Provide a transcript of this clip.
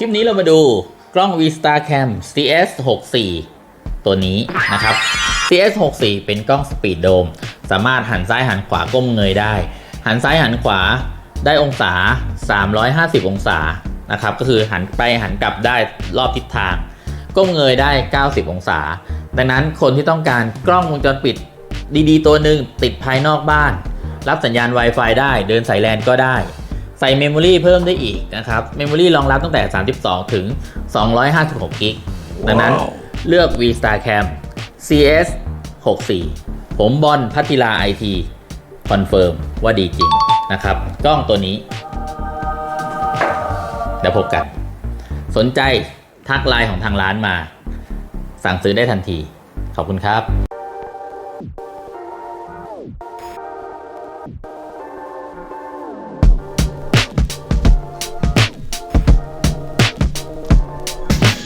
คลิปนี้เรามาดูกล้อง Vstar Cam CS 6 4 ตัวนี้นะครับ CS 6 4 เป็นกล้องสปีดโดม สามารถหันซ้ายหันขวาก้มเงยได้ หันซ้ายหันขวาได้องศา 350 องศานะครับ ก็คือหันไปหันกลับได้รอบทิศทาง ก้มเงยได้ 90 องศา ดังนั้นคนที่ต้องการกล้องวงจรปิดดีๆ ตัวหนึ่งติดภายนอกบ้าน รับสัญญาณ Wi-Fi ได้ เดินสายแลนก็ได้ ใส่เมมโมรีเพิ่มได้อีกนะครับเมมโมรีรองรับตั้งแต่ 32 ถึง 256กิกดังนั้นเลือก V-Star Cam CS 64 ผมบอลพัทิลา IT คอนเฟิร์มว่าดีจริงนะครับ กล้องตัวนี้ เดี๋ยวพบกัน สนใจทักไลน์ของทางร้านมา สั่งซื้อได้ทันที ขอบคุณครับ